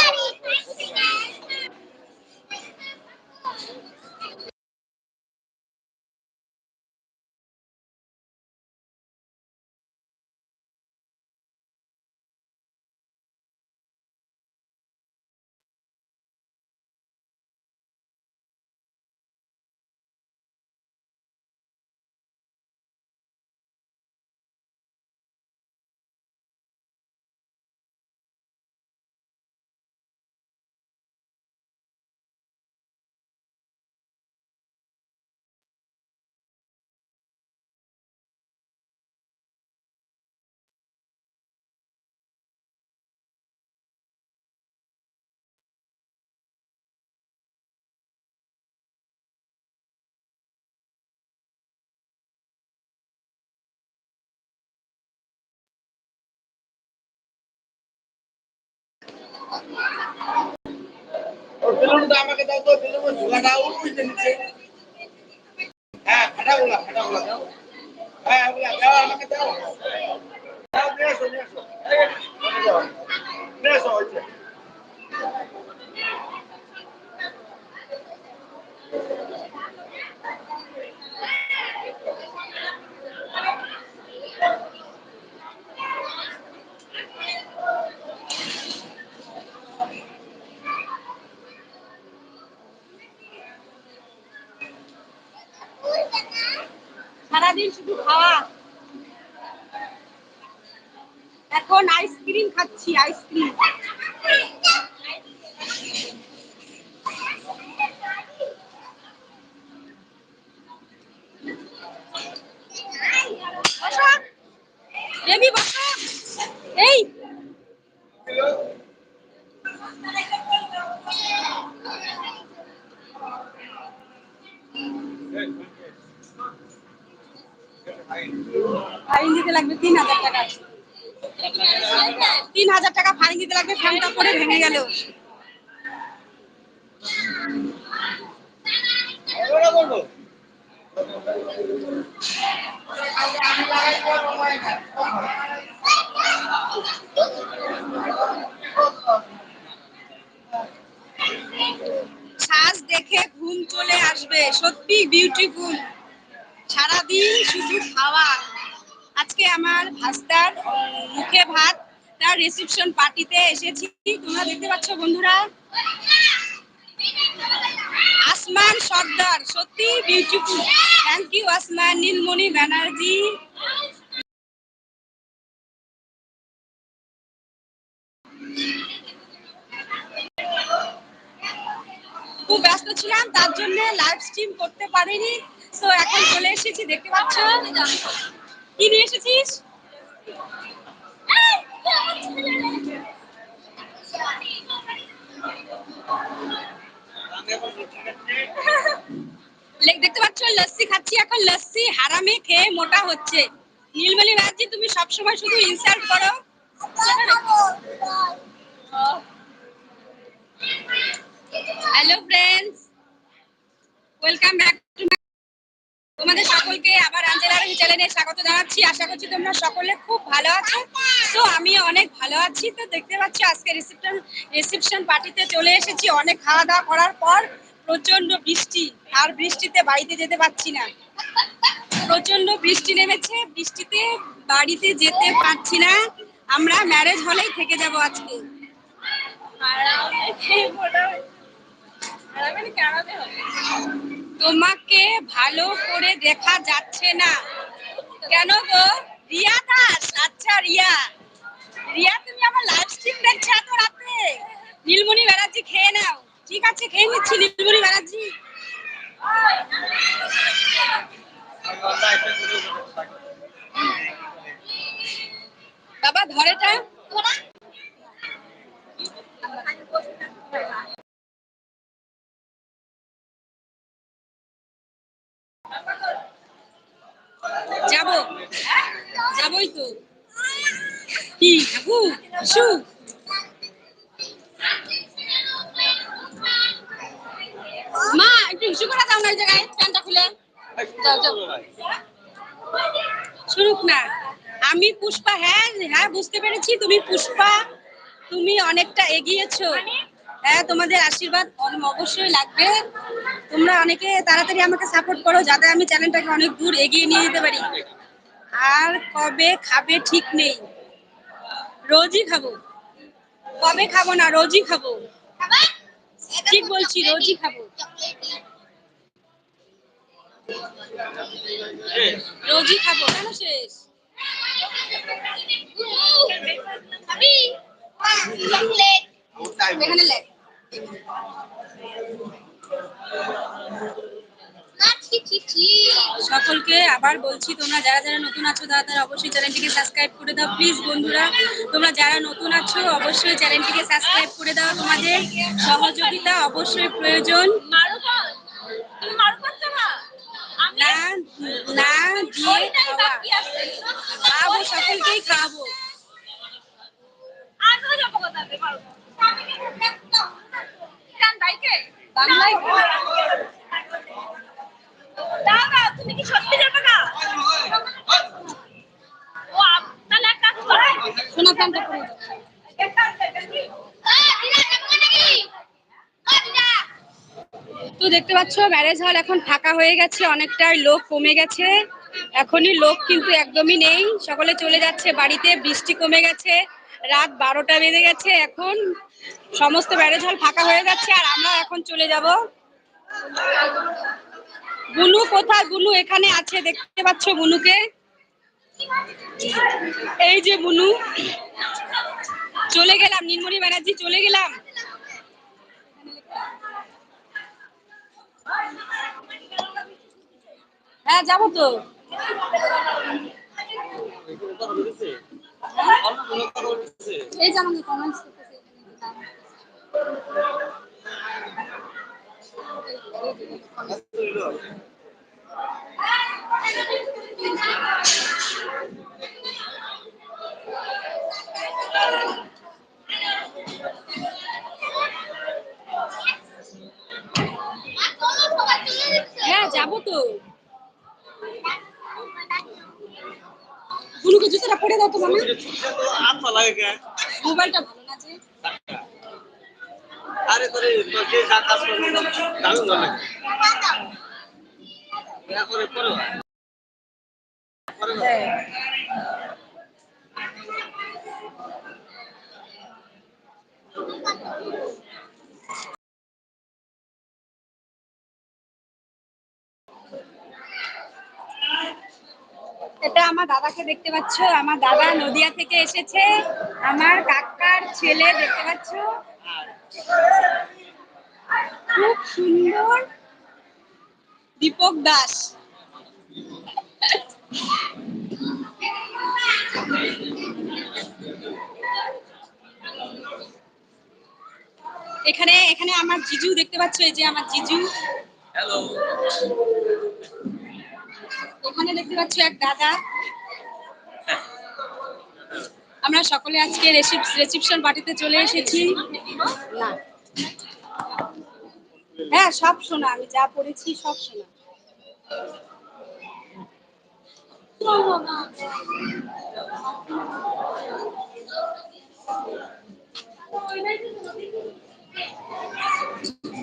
Daddy. ওর বেলুনটা আমাকে দাও তো বেলুনের ঝোলাটা হ্যাঁ দাও হ্যাঁ ওগুলা দাও আমাকে দাও। T I C ভেঙে গেল। সাজ দেখে ঘুম চলে আসবে। সত্যি বিউটিফুল রিসেপশন পার্টিতে এসেছি। তোমরা দেখতে পাচ্ছ বন্ধুরা। আসমান সর্দার, সত্যি বিউটিফুল থ্যাংক ইউ আসমান, নীলমণি ব্যানার্জি। খুব ব্যস্ত ছিলাম, তার জন্য লাইভ স্ট্রিম করতে পারিনি। তো এখন চলে এসেছি, দেখতে পাচ্ছ? কি নিয়ে এসেছিস? দেখতে খাচ্ছি এখন। হারামে খেয়ে মোটা হচ্ছে। নীলমণি ভাজি তুমি সবসময় শুধু ইনসাল্ট করো hello friends welcome back to তোমাদের সকলকে আবার আঞ্জেলার চ্যানেলে স্বাগত জানাচ্ছি। আশা করছি তোমরা সকলে খুব ভালো আছো। তো আমি অনেক ভালো আছি। তো দেখতে পাচ্ছি আজকে রিসেপশন রিসেপশন পার্টিতে চলে এসেছি। অনেক খাওয়া দাওয়া করার পর প্রচণ্ড বৃষ্টি। আর বৃষ্টিতে বাড়িতে যেতে পারছি না। প্রচণ্ড বৃষ্টি নেমেছে। বৃষ্টিতে বাড়িতে যেতে পারছি না। আমরা ম্যারেজ হলেই থেকে যাব আজকে। তোমাকে ভালো করে দেখা যাচ্ছে না। কেন গো? রিয়া দাস? আচ্ছা রিয়া। রিয়া, তুমি আমার লাইভ স্ট্রিম দেখছ এত রাতে। নীলমণি ব্যানার্জি, খেয়ে নাও। ঠিক আছে, খেয়ে নিচ্ছি, নীলমণি ব্যানার্জি। বাবা ধরেটা যাব তো। কি শু মা, একটু করে দাও না এই জায়গায় খুলে। না, আমি পুষ্পা হ্যাঁ হ্যাঁ বুঝতে পেরেছি, তুমি পুষ্পা, তুমি অনেকটা এগিয়েছো। হ্যাঁ তোমাদের আশীর্বাদ অবশ্যই লাগবে। তোমরা অনেকে তাড়াতাড়ি আমাকে সাপোর্ট করো, যাতে আমি চ্যানেলটাকে অনেক দূর এগিয়ে নিয়ে যেতে পারি। আর কবে খাবে ঠিক নেই। রোজই খাব। কবে খাব না, রোজই খাব। ঠিক বলছি, রোজই খাব। রোজই খাব কেন শেষ? এখানে লেখ। সকলকে আবার বলছি, তোমরা যারা যারা নতুন আছো, তারা তারা অবশ্যই চ্যানেলটিকে সাবস্ক্রাইব করে দাও। প্লিজ বন্ধুরা, তোমরা যারা নতুন আছো, অবশ্যই চ্যানেলটিকে সাবস্ক্রাইব করে দাও। তোমাদের সহযোগিতা অবশ্যই প্রয়োজন। না না সকলকেই খাব। বাংলায় তুমি কি সত্যি যাবে না? ও তাহলে এক কাজ করো। শোনা প্যান্টটা পরে তো দেখতে পাচ্ছ ম্যারেজ হল এখন ফাঁকা হয়ে গেছে অনেকটাই লোক কমে গেছে। এখনই লোক কিন্তু একদমই নেই। সকলে চলে যাচ্ছে বাড়িতে বৃষ্টি কমে গেছে রাত বারোটা বেজে গেছে। এখন সমস্ত ম্যারেজ হল ফাঁকা হয়ে যাচ্ছে আর আমরা এখন চলে যাব। বুনু কোথায়? বুনু এখানে আছে, দেখতে পাচ্ছ বুনুকে? এই যে বুনু। চলে গেলাম, নীলমণি ব্যানার্জি, চলে গেলাম। হ্যাঁ যাব তো। এই কমেন্টস করতেছে। হ্যাঁ যাব তো। বুনুকে জুতোটা পরে দাও তো মামা। মোবাইলটা ভালো না যে। আরে তোরে যে যা কাজ করব দারুণ ভালো লাগে করে করো। এটা আমার দাদাকে দেখতে পাচ্ছ। আমার দাদা নদিয়া থেকে এসেছে। আমার কাকার ছেলে দেখতে পাচ্ছ। খুব সুন্দর। দীপক দাস। এখানে এখানে আমার জিজু দেখতে পাচ্ছ এই যে আমার জিজু। হ্যালো এখানে দেখতে পাচ্ছ এক দাদা। আমরা সকলে আজকে রিসিপশন পার্টিতে চলে এসেছি। না। হ্যাঁ সব শোনা আমি যা পড়েছি সব শোনা।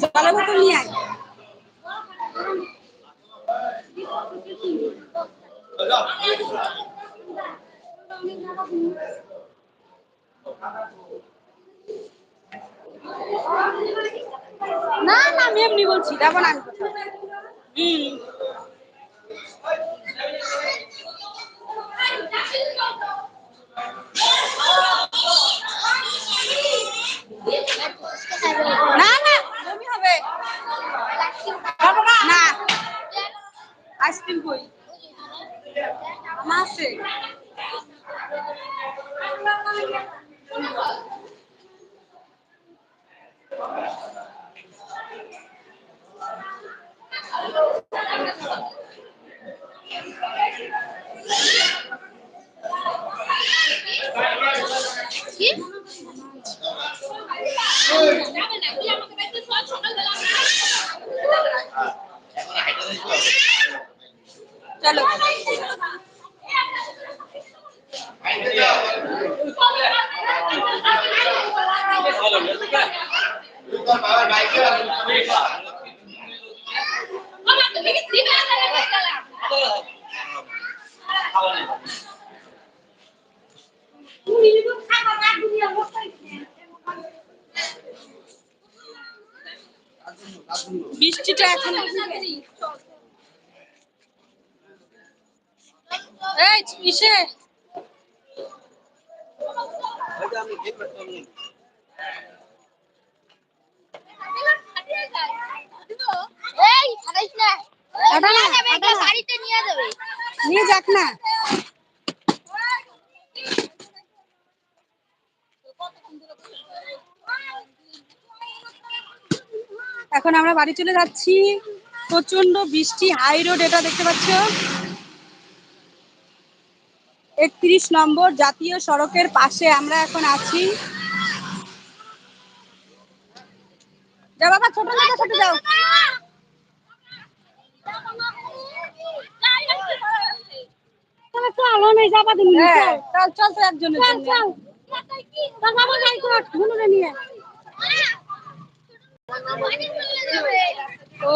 জলের বোতল নিয়ে আয়। না না আমি এমনি বলছি যাব না হুম না না বমি হবে খাব না না আইসক্রিম কই আমার আছে কি যাবে না তুই আমাকে বাইতে সব সকালবেলা চলো বাবার বাইকে বাবা তুমি কি দিবে না গেলাম তুমি তো খাবার না দুনিয়া বসাই বৃষ্টিটা এখন এই ইসে নিয়ে যাক না। এখন আমরা বাড়ি চলে যাচ্ছি। প্রচণ্ড বৃষ্টি হাই রোড এটা দেখতে পাচ্ছ? একত্রিশ নম্বর জাতীয় সড়কের পাশে আমরা এখন আছি। যা বাবা ছোট সাথে যাও। তো আলো নেই যাবা দিন চল চল। তো একজনের জন্য ও।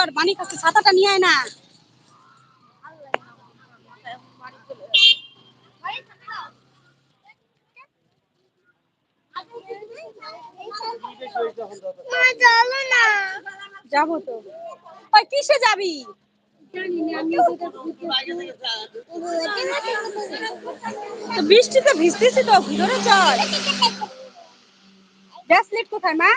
কর মানির কাছে ছাতাটা নিয়ে আয় না। যাব তো। কিসে যাবি? বৃষ্টিতে ভিজতেছি তো, ভিতরে চল। ব্রেসলেট কোথায়, মা?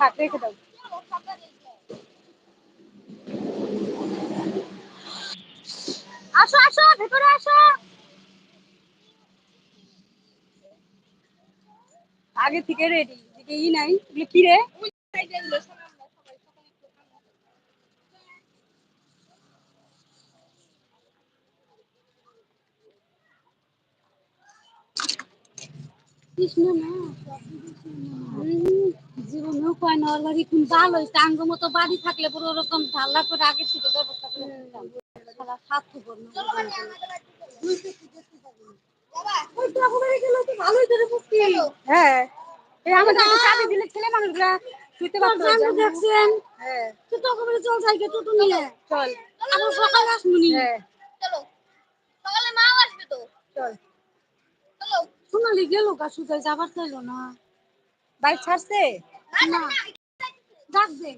থাক, রেখে দাও। আসো আসো, ভেতরে আসো। আগে থেকে রেডি দিকে ই নাই। কি রে? কৃষ্ণ না জীবনেও কয় না ওর বাড়ি কোন ভালো হয়েছে আঙ্গ মতো বাড়ি থাকলে পুরো ওরকম ঢাল্লা করে আগে থেকে ব্যবস্থা স্বার্থপর হ্যাঁ আমাদের চাবি দিলে ছেলে মানুষরা পারতো দেখছেন হ্যাঁ তুই তো ওখানে চল। সাইকেল টোটো নিয়ে চল। আবার সকালে আসবনি হ্যাঁ চলো। সকালে মাও আসবে তো? চল চলো সোনালি গেল গা যাবার চাইলো না। বাইক ছাড়ছে? না। ডাক দে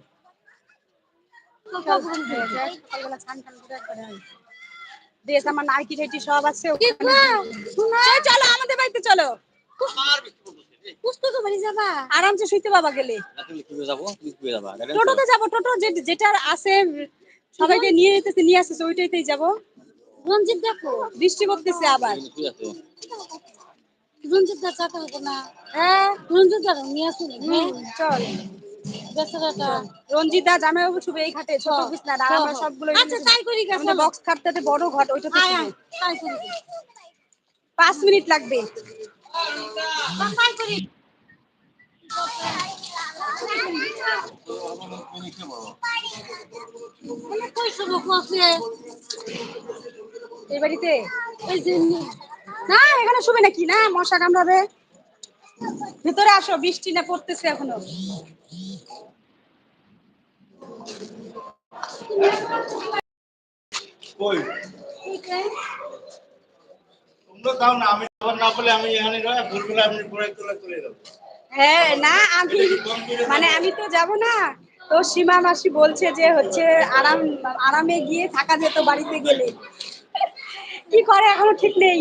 সকালবেলা ছান টান করে একবারে আয়। ড্রেস আমার নাইটি টাইটি সব আছে চলো আমাদের বাড়িতে চলো। পুস্তক বাড়ি যাবা? আরামসে শুইতে বাবা গেলে। টোটোতে যাব টোটো যেটা আছে সবাইকে নিয়ে যেতেছে নিয়ে আসতেছে ওইটাইতেই যাব। রঞ্জিত দেখো। বৃষ্টি করতেছে আবার। রঞ্জিত দা চাকা হতো না? হ্যাঁ রঞ্জিত দা নিয়ে আসুন চল। বেচারাটা। রঞ্জিত দা জামাই বাবু শুবে এই ঘাটে ছোট বিছনা আর আমরা সবগুলো আচ্ছা তাই করি আমাদের বক্স খাটটাতে বড় ঘট তাই করি। পাঁচ মিনিট লাগবে। তাই করি। এই বাড়িতে? না এখানে শুবে নাকি? না মশা কামড়াবে। ভিতরে আসো বৃষ্টি না পড়তেছে এখনও। তোমরা দাও না আমি না পেলে আমি এখানে রয়ে আপনি পরে তুলে তুলে দেবো। হ্যাঁ না আমি মানে আমি তো যাব না। তো সীমা মাসি বলছে যে হচ্ছে আরাম আরামে গিয়ে থাকা যেত বাড়িতে গেলে। কি করে এখনও ঠিক নেই।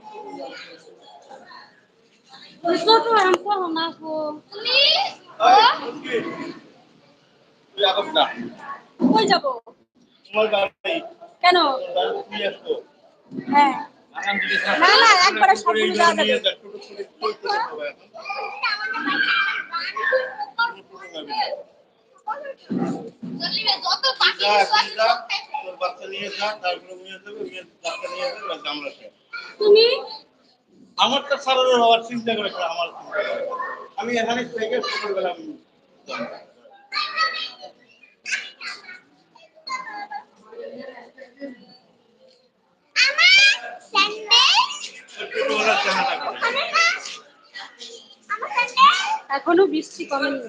Gusto ko hampo hamako. কই যাব তোমার বাড়ি কেন হ্যাঁ না না, একবারে সব যাওয়া যাবে যত বাচ্চা নিয়ে যা তারপরে নিয়ে যাবে বাচ্চা নিয়ে যাবে আমরা তুমি? আমার তো সারানোর হওয়ার চিন্তা করে করে আমার আমি এখানে থেকে ছোটবেলার এখনও বৃষ্টি কমেনি।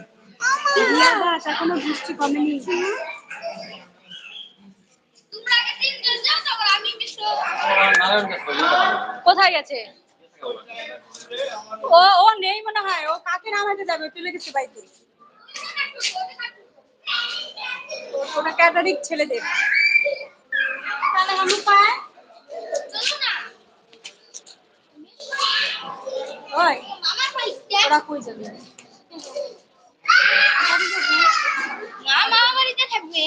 দাস এখনও বৃষ্টি কমেনি। তোমরা আগে তিনজন যাও তারপর আমি বিশ্ব নারায়ণ। কোথায় গেছে ও ও নেই মনে হয় ও কাকে নামাইতে যাবে চলে গেছে বাড়িতে ওটা ক্যাটারিক ছেলেদের তাহলে আমি পায় ওই ওরা কই যাবে মা বাড়িতে থাকবে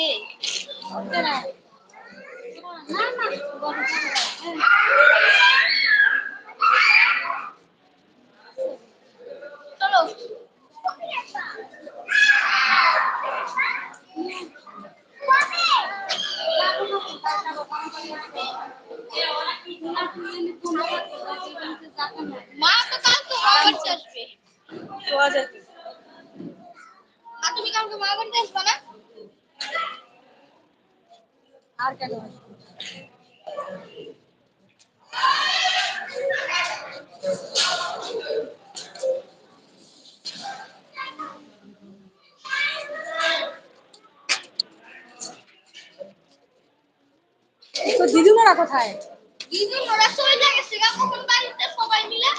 না মা তো কাল তো মা বাড়িতে আসবে শোয়া যাবে মা তুমি কালকে মা বাড়িতে আসবে না আর কেন আসবে? তো দিদিমারা কোথায়? দিদি ওরা চলে গেছে কখন বাড়িতে সবাই মিলে?